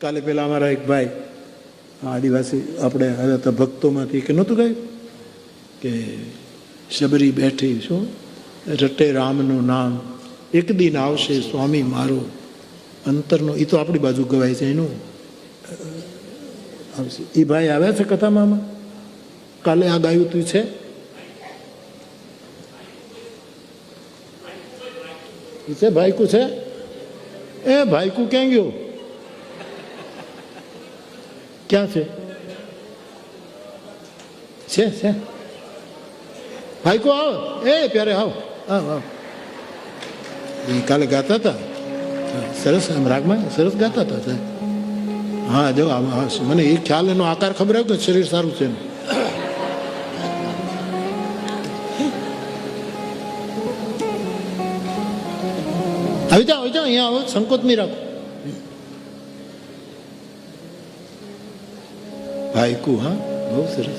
કાલે પેલા અમારા એક ભાઈ આદિવાસી આપણે હતા તો ભક્તોમાંથી, કે નહોતું કહ્યું કે શબરી બેઠી, શું? રટે રામનું નામ, એક દિન આવશે સ્વામી મારો, અંતરનો એ તો આપણી બાજુ ગવાય છે, એનું આવશે. એ ભાઈ આવ્યા છે કથામાં? કાલે આ ગાયું તું છે? છે ભાઈકુ છે? એ ભાઈકુ ક્યાં ગયો? ક્યાં છે છે છે ભાઈકુ આવો એ પ્યારે આવો આવ આવ એ કાલે ગાતા હતા સરસ આમ રાગમાં સરસ ગાતા હતા હા જો આમ મને એ ખ્યાલ એનો આકાર ખબર આવ્યો કે શરીર સારું છે. આવી જાઓ આવી જાઓ અહીંયા આવો સંકોચ નહીં રાખો ભાઈકુ હા બહુ સરસ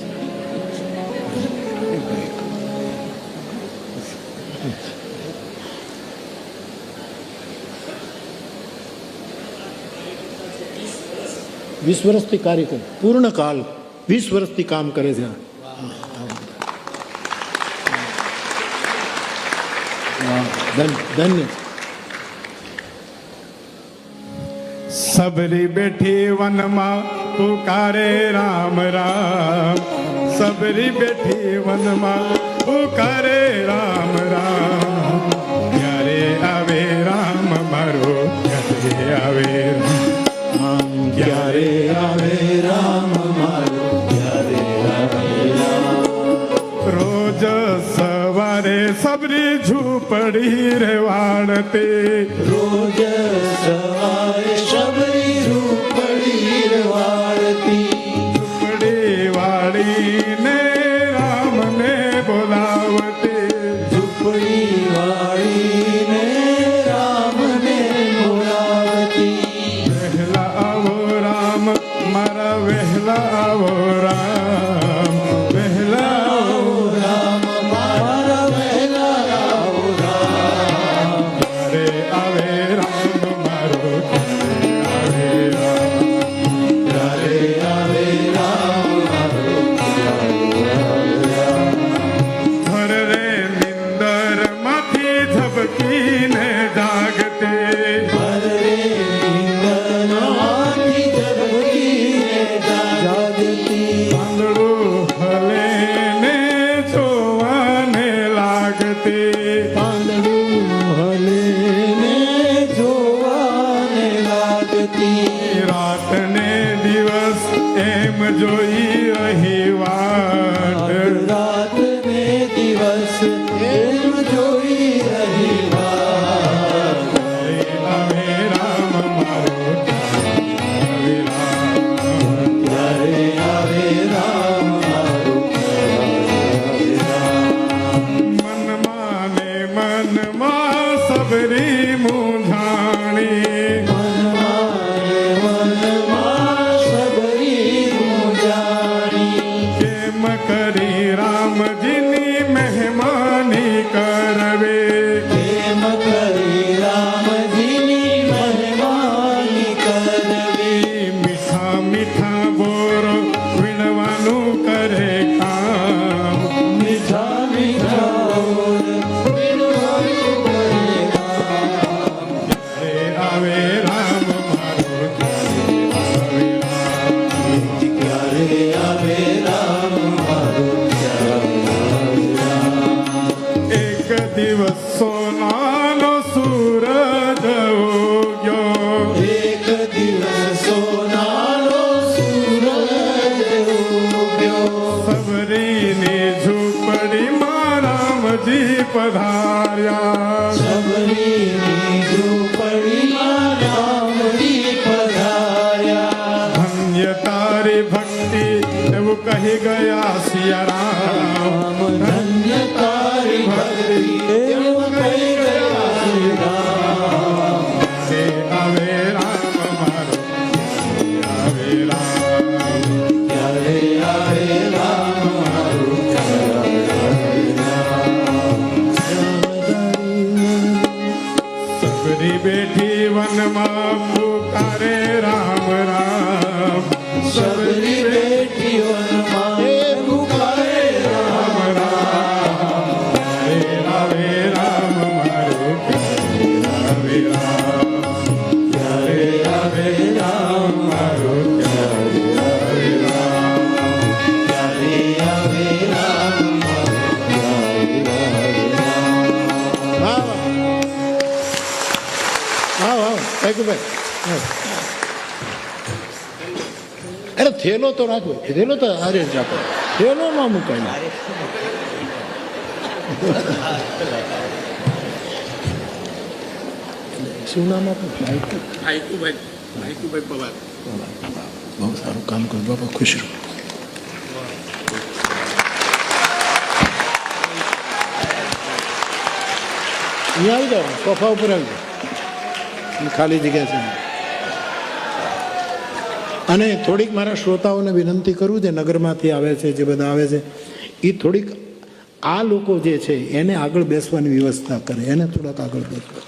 વીસ વર્ષથી કાર્ય કરે પૂર્ણ કાલ વીસ વર્ષથી કામ કરે છે વાહ, ધન્ય ધન્ય સબરી બેઠી વનમાં પુકારે રામ રામ. સબરી બેઠી વનમાં પુકારે રામ રામ. ક્યારે આવે રામ મારો? ક્યારે આવે રામ? ક્યારે આવે રામ મારો? ક્યારે રોજ સવારે સબરી ઝૂંપડી રે વાળતે રોજ સવારે વાળીને જીવનમાં પુકારે રામ રામ. સબરી આવો આવો ભાઈ. અરે થેલો તો રાખો. થેલો તો હારે જ રાખો થેલો ન મૂકાય શું નામ આપણું ભાઈકુભાઈ પવાર. બહુ સારું કામ કર્યું. બાપા ખુશ રહો. અહીંયા આવી જાઓ. સોફા ઉપર આવી જાઓ. ખાલી જગ્યા છે. અને થોડીક મારા શ્રોતાઓને વિનંતી કરું જે નગરમાંથી આવે છે, જે બધા આવે છે એ થોડીક આ લોકો જે છે, એને આગળ બેસવાની વ્યવસ્થા કરે, એને થોડાક આગળ બેસવા.